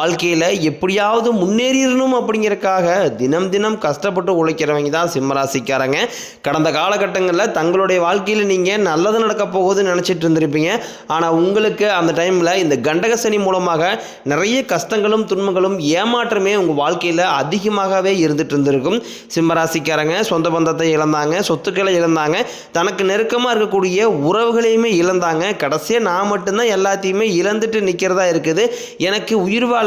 வாழ்க்கையில் எப்படியாவது முன்னேறிடணும் அப்படிங்கிறக்காக தினம் தினம் கஷ்டப்பட்டு உழைக்கிறவங்க தான் சிம்மராசிக்காரங்க. கடந்த காலகட்டங்களில் தங்களுடைய வாழ்க்கையில் நீங்கள் நல்லது நடக்க போகுதுன்னு நினச்சிட்டு இருந்திருப்பீங்க. ஆனால் உங்களுக்கு அந்த டைமில் இந்த கண்டக சனி மூலமாக நிறைய கஷ்டங்களும் துன்பங்களும் ஏமாற்றமே உங்கள் வாழ்க்கையில் அதிகமாகவே இருந்துட்டு இருந்திருக்கும். சிம்மராசிக்காரங்க சொந்த பந்தத்தை இழந்தாங்க சொத்துக்களை இழந்தாங்க தனக்கு நெருக்கமாக இருக்கக்கூடிய உறவுகளையுமே இழந்தாங்க. கடைசியாக நான் மட்டும்தான் எல்லாத்தையுமே இழந்துட்டு நிற்கிறதா இருக்குது. எனக்கு உயிர் வாழ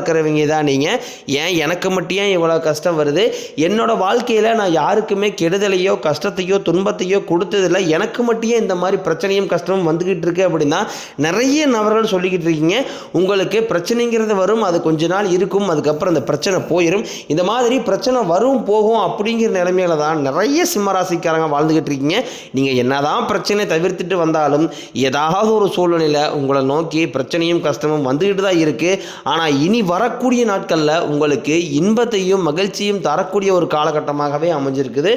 இருக்கிறவங்க தான் நீங்கள் ஏன்? எனக்கு மட்டும் ஏன் இவ்வளோ கஷ்டம் வருது? என்னோட வாழ்க்கையில் நான் யாருக்குமே கெடுதலையோ கஷ்டத்தையோ துன்பத்தையோ கொடுத்ததில்லை. எனக்கு மட்டும் இந்த மாதிரி பிரச்சனையும் கஷ்டமும் வந்துக்கிட்டு இருக்கு அப்படின்னா நிறைய நபர்கள் சொல்லிக்கிட்டு இருக்கீங்க. உங்களுக்கு பிரச்சனைங்கிறது வரும் அது கொஞ்ச நாள் இருக்கும் அதுக்கப்புறம் அந்த பிரச்சனை போயிடும் இந்த மாதிரி பிரச்சனை வரும் போகும் அப்படிங்கிற நிலைமையில தான் நிறைய சிம்மராசிக்காரங்க வாழ்ந்துக்கிட்டு இருக்கீங்க. நீங்கள் என்னதான் பிரச்சனை தவிர்த்துட்டு வந்தாலும் ஏதாவது ஒரு சூழ்நிலையில் உங்களை நோக்கி பிரச்சனையும் கஷ்டமும் வந்துக்கிட்டு தான் இருக்குது ஆனால் இனி வரக்கூடிய நாட்களில் உங்களுக்கு இன்பத்தையும் மகிழ்ச்சியும் தரக்கூடிய ஒரு காலகட்டமாகவே அமைஞ்சிருக்குது.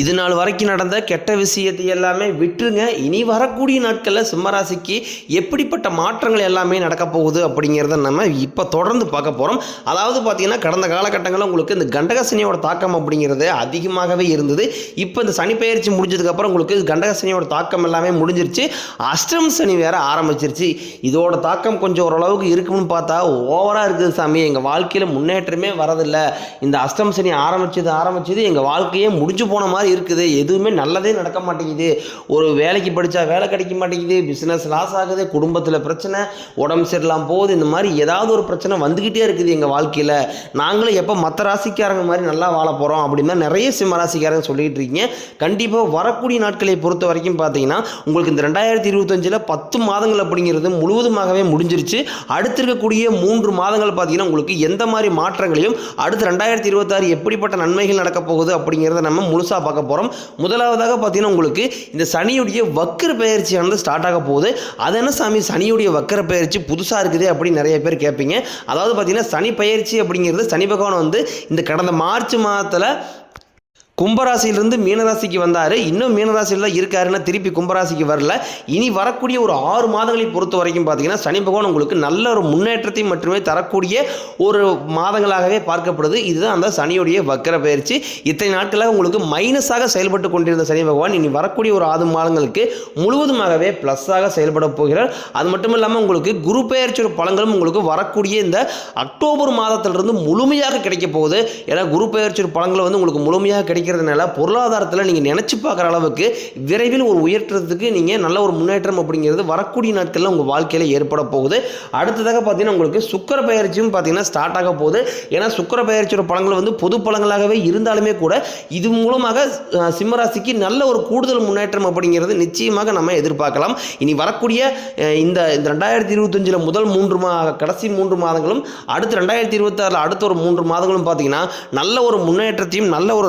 இது நாள் வரைக்கும் நடந்த கெட்ட விஷயத்தை எல்லாமே விட்டுருங்க. இனி வரக்கூடிய நாட்களில் சிம்மராசிக்கு எப்படிப்பட்ட மாற்றங்கள் எல்லாமே நடக்க போகுது அப்படிங்கிறத நம்ம இப்போ தொடர்ந்து பார்க்க போகிறோம் அதாவது பார்த்தீங்கன்னா கடந்த காலகட்டங்களில் உங்களுக்கு இந்த கண்டகசனியோட தாக்கம் அப்படிங்கிறது அதிகமாகவே இருந்தது. இப்போ இந்த சனி பயிற்சி முடிஞ்சதுக்கப்புறம் உங்களுக்கு கண்டகசனியோட தாக்கம் எல்லாமே முடிஞ்சிருச்சு. அஷ்டம் சனி வேற ஆரம்பிச்சிருச்சு. இதோட தாக்கம் கொஞ்சம் ஓரளவுக்கு இருக்கும்னு பார்த்தா ஓவராக இருக்குது சாமி. எங்கள் வாழ்க்கையில் முன்னேற்றமே வரதில்லை. இந்த அஷ்டம் சனி ஆரம்பிச்சது ஆரம்பிச்சது எங்கள் வாழ்க்கையே முடிஞ்சு போன மாதிரி இருக்குது. எதுவுமே நல்லதே நடக்க மாட்டேங்குது. ஒரு வேலைக்கு படித்தா வேலை கிடைக்க மாட்டேங்குது. பிஸ்னஸ் லாஸ் ஆகுது. குடும்பத்தில் பிரச்சனை உடம்பு சரியில்லாம் போகுது. இந்த மாதிரி ஏதாவது ஒரு பிரச்சனை வந்துக்கிட்டே இருக்குது எங்கள் வாழ்க்கையில். நாங்களும் எப்போ மற்ற ராசிக்காரங்க மாதிரி நல்லா வாழ போகிறோம் அப்படின்னு தான் நிறைய சிம்ம ராசிக்காரங்க சொல்லிக்கிட்டு இருக்கீங்க. கண்டிப்பாக வரக்கூடிய நாட்களை பொறுத்த வரைக்கும் பார்த்தீங்கன்னா உங்களுக்கு இந்த ரெண்டாயிரத்தி இருபத்தஞ்சில் பத்து மாதங்கள் அப்படிங்கிறது முழுவதுமாகவே முடிஞ்சிருச்சு. அடுத்து இருக்கக்கூடிய மூன்று மாதங்கள் பார்த்தீங்கன்னா உங்களுக்கு எந்த மாதிரி மாற்றங்களையும் அடுத்து ரெண்டாயிரத்தி இருபத்தாறு எப்படிப்பட்ட நன்மைகள் நடக்க போகுது அப்படிங்கிறத நம்ம முழுசாக பார்க்க போகிறோம் முதலாவதாக பார்த்தீங்கன்னா உங்களுக்கு இந்த சனியுடைய வக்கர பயிற்சியானது ஸ்டார்ட் ஆக போகுது. அது என்ன சாமி? சனியுடைய வக்கர பயிற்சி புதுசாக இருக்குது அப்படின்னு நிறைய பேர் கேட்பீங்க. அதாவது பார்த்தீங்கன்னா சனி பயிற்சி அப்படிங்கிறது சனி பகவான் வந்து இந்த கடந்த மார்ச் மாதத்தில் கும்பராசியிலிருந்து மீனராசிக்கு வந்தார். இன்னும் மீனராசியில் தான் இருக்காருன்னா திருப்பி கும்பராசிக்கு வரல. இனி வரக்கூடிய ஒரு ஆறு மாதங்களை பொறுத்த வரைக்கும் பார்த்தீங்கன்னா சனி பகவான் உங்களுக்கு நல்ல ஒரு முன்னேற்றத்தை மட்டுமே தரக்கூடிய ஒரு மாதங்களாகவே பார்க்கப்படுது. இதுதான் அந்த சனியுடைய வக்கர பயிற்சி. இத்தனை நாட்களாக உங்களுக்கு மைனஸாக செயல்பட்டு கொண்டிருந்த சனி பகவான் இனி வரக்கூடிய ஒரு ஆறு மாதங்களுக்கு முழுவதுமாகவே ப்ளஸ்ஸாக செயல்பட போகிறார். அது மட்டும் இல்லாமல் உங்களுக்கு குரு பெயர்ச்சியோட பலன்களும் உங்களுக்கு வரக்கூடிய இந்த அக்டோபர் மாதத்திலிருந்து முழுமையாக கிடைக்க போகுது. ஏன்னா குரு பெயர்ச்சியோட பலன்கள் வந்து உங்களுக்கு முழுமையாக கிடைக்க கிடைக்கிறதுனால பொருளாதாரத்தில் நீங்கள் நினச்சி பார்க்குற அளவுக்கு விரைவில் ஒரு உயர்த்துறதுக்கு நீங்கள் நல்ல ஒரு முன்னேற்றம் அப்படிங்கிறது வரக்கூடிய நாட்களில் உங்கள் வாழ்க்கையில் ஏற்பட போகுது. அடுத்ததாக பார்த்தீங்கன்னா உங்களுக்கு சுக்கர பயிற்சியும் பார்த்தீங்கன்னா ஸ்டார்ட் ஆக போகுது. ஏன்னா சுக்கர பயிற்சியோட பழங்கள் வந்து பொது பழங்களாகவே இருந்தாலுமே கூட இது மூலமாக சிம்மராசிக்கு நல்ல ஒரு கூடுதல் முன்னேற்றம் அப்படிங்கிறது நிச்சயமாக நம்ம எதிர்பார்க்கலாம். இனி வரக்கூடிய இந்த இந்த ரெண்டாயிரத்தி இருபத்தஞ்சில் முதல் மூன்று மா கடைசி மூன்று மாதங்களும் அடுத்து ரெண்டாயிரத்தி இருபத்தாறில் அடுத்த ஒரு மூன்று மாதங்களும் பார்த்தீங்கன்னா நல்ல ஒரு முன்னேற்றத்தையும் நல்ல ஒரு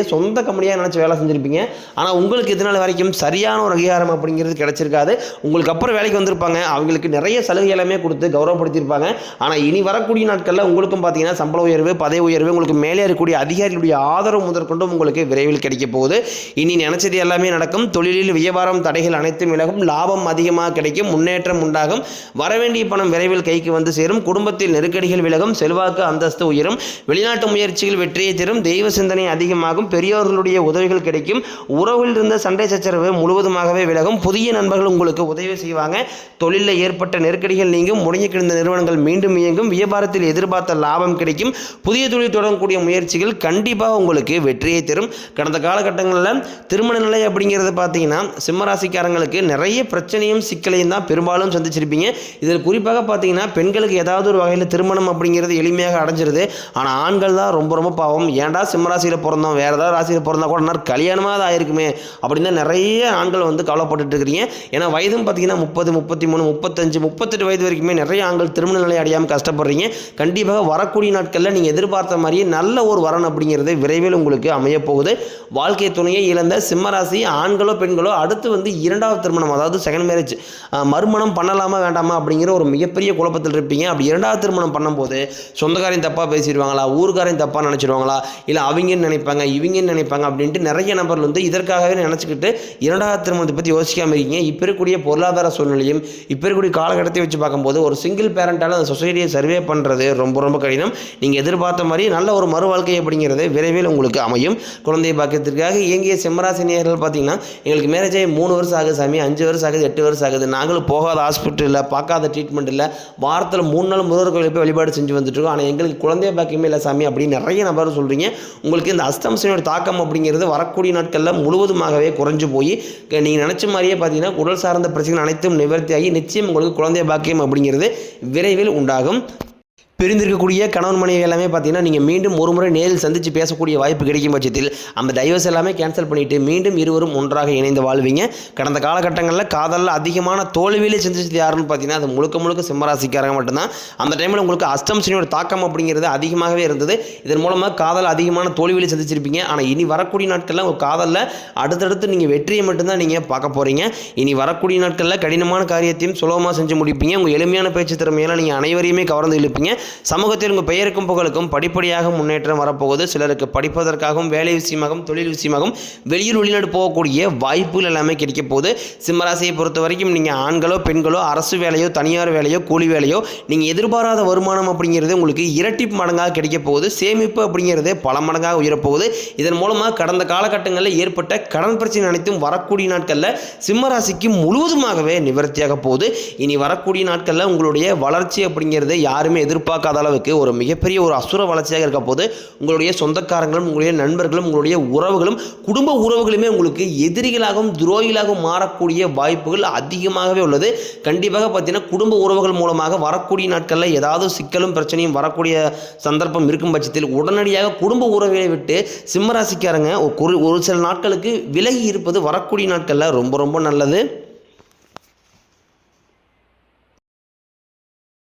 சொந்த கம்பெனியாக நினச்சி வேலை செஞ்சுருப்பீங்க. ஆனால் உங்களுக்கு இது வரைக்கும் சரியான ஒரு அங்கீகாரம் அப்படிங்கிறது கிடச்சிருக்காது. உங்களுக்கு அப்புறம் வேலைக்கு வந்திருப்பாங்க. அவங்களுக்கு நிறைய சலுகை எல்லாமே கொடுத்து கௌரவப்படுத்தியிருப்பாங்க. ஆனால் இனி வரக்கூடிய நாட்களில் உங்களுக்கும் பார்த்தீங்கன்னா சம்பள உயர்வு பதவி உயர்வு உங்களுக்கு மேலே இருக்கக்கூடிய அதிகாரிகளுடைய ஆதரவு முதற்கொண்டும் உங்களுக்கு விரைவில் கிடைக்க போகுது. இனி நினைச்சது எல்லாமே நடக்கும். தொழிலில் வியாபாரம் தடைகள் அனைத்தும் விலகும். லாபம் அதிகமாக கிடைக்கும். முன்னேற்றம் உண்டாகும். வரவேண்டிய பணம் விரைவில் கைக்கு வந்து சேரும். குடும்பத்தில் நெருக்கடிகள் விலகும். செல்வாக்கு அந்தஸ்து உயரும். வெளிநாட்டு முயற்சிகள் வெற்றியை தரும். தெய்வ சிந்தனை அதிகமாகும். பெரியோர்களுடைய உதவிகள் கிடைக்கும். உறவில் இருந்த சண்டை சச்சரவு முழுவதுமாகவே விலகும். புதிய நண்பர்கள் உங்களுக்கு உதவி செய்வாங்க. தொழிலில் ஏற்பட்ட நெருக்கடிகள் நீங்கும். முடங்கி கிடந்த நிறுவனங்கள் மீண்டும் இயங்கும். வியாபாரத்தில் எதிர்பார்த்த லாபம் கிடைக்கும். புதிய தொழில் தொடங்கக்கூடிய முயற்சிகள் கண்டிப்பாக உங்களுக்கு வெற்றியை தரும். கடந்த காலகட்டங்களில் திருமண நிலை அப்படிங்கிறது பார்த்தீங்கன்னா சிம்மராசிக்காரங்களுக்கு நிறைய பிரச்சனையும் சிக்கலையும் தான் பெரும்பாலும் சந்திச்சிருப்பீங்க. இதில் குறிப்பாக பார்த்தீங்கன்னா பெண்களுக்கு ஏதாவது ஒரு வகையில் திருமணம் அப்படிங்கிறது எளிமையாக அடைஞ்சிருது. ஆனால் ஆண்கள் தான் ரொம்ப ரொம்ப பாவம். ஏன்டா சிம்மராசியில் பிறந்தோம்? வேறு ஏதாவது ராசியில் பிறந்தா கூட நான் கல்யாணமாக தான் ஆயிருக்குமே அப்படின்னு தான் நிறைய ஆண்கள் வந்து கவலைப்பட்டுட்டு இருக்கிறீங்க. ஏன்னா வயதும் பார்த்தீங்கன்னா முப்பது முப்பத்தி மூணு முப்பத்தஞ்சு முப்பத்தெட்டு வயது வரைக்குமே நிறைய ஆண்கள் திருமண நிலை அடையாமல் கஷ்டப்படுறீங்க. கண்டிப்பாக வரக்கூடிய நாட்களில் நீங்கள் எதிர்பார்த்த மாதிரியே நல்ல ஒரு வரன் அப்படிங்கிறது விரைவில் உங்களுக்கு அமையப்போகுது வாழ்க்கை துணையை இழந்த சிம்மராசி ஆண்களோ பெண்களோ அடுத்து வந்து இரண்டாவது திருமணம் அதாவது செகண்ட் மேரேஜ் மறுமணம் பண்ணலாமா வேண்டாமா அப்படிங்கிற ஒரு மிகப்பெரிய குழப்பத்தில் இருப்பீங்க. அப்படி இரண்டாவது திருமணம் பண்ணும்போது சொந்தக்காரையும் தப்பாக பேசிடுவாங்களா ஊருக்காரையும் தப்பாக நினச்சிடுவாங்களா இல்லை அவங்கன்னு நினைப்பாங்க இவங்கன்னு நினைப்பாங்க அப்படின்ட்டு நிறைய நபர்கள் வந்து இதற்காகவே நினச்சிக்கிட்டு இரண்டாவது திருமணத்தை பற்றி யோசிக்காமல் இருக்கீங்க. இப்போ இருக்கக்கூடிய பொருளாதார சூழ்நிலையும் இப்போ இருக்கக்கூடிய காலகட்டத்தை வச்சு பார்க்கும்போது ஒரு சிங்கிள் பேரண்டால் அந்த சொசைட்டியை சர்வே பண்ணுறது ரொம்ப ரொம்ப கடினம். நீங்கள் எதிர்பார்த்த மாதிரி நல்ல ஒரு மறு வாழ்க்கை அப்படிங்கிறது விரைவில் உங்களுக்கு அமையும். குழந்தை பாக்கியத்திற்காக இயங்கிய சிம்மராசினியர்கள் பார்த்தீங்கன்னா எங்களுக்கு மேரேஜ் ஆகி மூணு வருஷம் ஆகுது சாமி அஞ்சு வருஷம் ஆகுது எட்டு வருஷம் ஆகுது. நாங்களும் போகாத ஹாஸ்பிட்டல் இல்லை பார்க்காத ட்ரீட்மெண்ட் இல்லை. வாரத்தில் மூணு நாள் முருகர் கோயிலுக்கு போய் வழிபாடு செஞ்சு வந்துட்டுருக்கோம் ஆனால் எங்களுக்கு குழந்தை பாக்கியமே இல்லை சாமி அப்படின்னு நிறைய நபர் சொல்கிறீங்க உங்களுக்கு இந்த அஸ்தம்சனோட தாக்கம் அப்படிங்கிறது வரக்கூடிய நாட்களில் முழுவதுமாகவே குறைஞ்சு போய் நீங்கள் நினச்ச மாதிரியே பார்த்தீங்கன்னா உடல் சார்ந்த பிரச்சனைகள் அனைத்தும் நிவர்த்தியாகி நிச்சயம் உங்களுக்கு குழந்தை பாக்கியம் அப்படிங்கிறது விரைவில் உண்டாகும். பிரிந்திருக்கக்கூடிய கணவன் மனைவி எல்லாமே பார்த்தீங்கன்னா நீங்கள் மீண்டும் ஒரு முறை நேரில் சந்தித்து பேசக்கூடிய வாய்ப்பு கிடைக்கும் பட்சத்தில் அந்த டைவர்ஸ் எல்லாமே கேன்சல் பண்ணிவிட்டு மீண்டும் இருவரும் ஒன்றாக இணைந்து வாழ்வீங்க. கடந்த காலகட்டங்களில் காதலில் அதிகமான தோல்வியிலே சந்திச்சது யாருன்னு பார்த்தீங்கன்னா அது முழுக்க முழுக்க சிம்மராசிக்காரங்க மட்டும்தான். அந்த டைமில் உங்களுக்கு அஷ்டம் சனியோட தாக்கம் அப்படிங்கிறது அதிகமாகவே இருந்தது. இதன் மூலமாக காதல் அதிகமான தோல்வியிலே சந்திச்சிருப்பீங்க. ஆனால் இனி வரக்கூடிய நாட்களில் உங்கள் காதலில் அடுத்தடுத்து நீங்கள் வெற்றியை மட்டும்தான் நீங்கள் பார்க்க போகிறீங்க இனி வரக்கூடிய நாட்களில் கடினமான காரியத்தையும் சுலபமாக செஞ்சு முடிப்பீங்க. உங்கள் எளிமையான பேச்சு திறமையெல்லாம் நீங்கள் அனைவரையுமே கவர்ந்து இழுப்பீங்க. சமூகத்தில் உங்கள் பெயருக்கும் புகழுக்கும் படிப்படியாக முன்னேற்றம் வரப்போகுது. சிலருக்கு படிப்பதற்காகவும் வேலை விஷயமாகவும் தொழில் விஷயமாகவும் வெளியூர் வெளிநாடு போகக்கூடிய வாய்ப்புகள் எல்லாமே கிடைக்க போகுது. சிம்மராசியை பொறுத்த வரைக்கும் நீங்கள் ஆண்களோ பெண்களோ அரசு வேலையோ தனியார் வேலையோ கூலி வேலையோ நீங்கள் எதிர்பாராத வருமானம் அப்படிங்கிறது உங்களுக்கு இரட்டி மடங்காக கிடைக்க போகுது. சேமிப்பு அப்படிங்கிறது பல மடங்காக உயரப்போகுது. இதன் மூலமாக கடந்த காலகட்டங்களில் ஏற்பட்ட கடன் பிரச்சனை அனைத்தும் வரக்கூடிய நாட்களில் சிம்மராசிக்கு முழுவதுமாகவே நிவர்த்தியாக போகுது. இனி வரக்கூடிய நாட்களில் உங்களுடைய வளர்ச்சி அப்படிங்கிறது யாருமே எதிர்பார்க்க எதிர்பார்க்காத அளவுக்கு ஒரு மிகப்பெரிய ஒரு அசுர வளர்ச்சியாக இருக்க போது உங்களுடைய சொந்தக்காரங்களும் உங்களுடைய நண்பர்களும் உங்களுடைய உறவுகளும் குடும்ப உறவுகளுமே உங்களுக்கு எதிரிகளாகவும் துரோகிகளாகவும் மாறக்கூடிய வாய்ப்புகள் அதிகமாகவே உள்ளது. கண்டிப்பாக பார்த்தீங்கன்னா குடும்ப உறவுகள் மூலமாக வரக்கூடிய நாட்களில் ஏதாவது சிக்கலும் பிரச்சனையும் வரக்கூடிய சந்தர்ப்பம் இருக்கும் பட்சத்தில் உடனடியாக குடும்ப உறவுகளை விட்டு சிம்மராசிக்காரங்க ஒரு ஒரு சில நாட்களுக்கு விலகி இருப்பது வரக்கூடிய நாட்களில் ரொம்ப ரொம்ப நல்லது.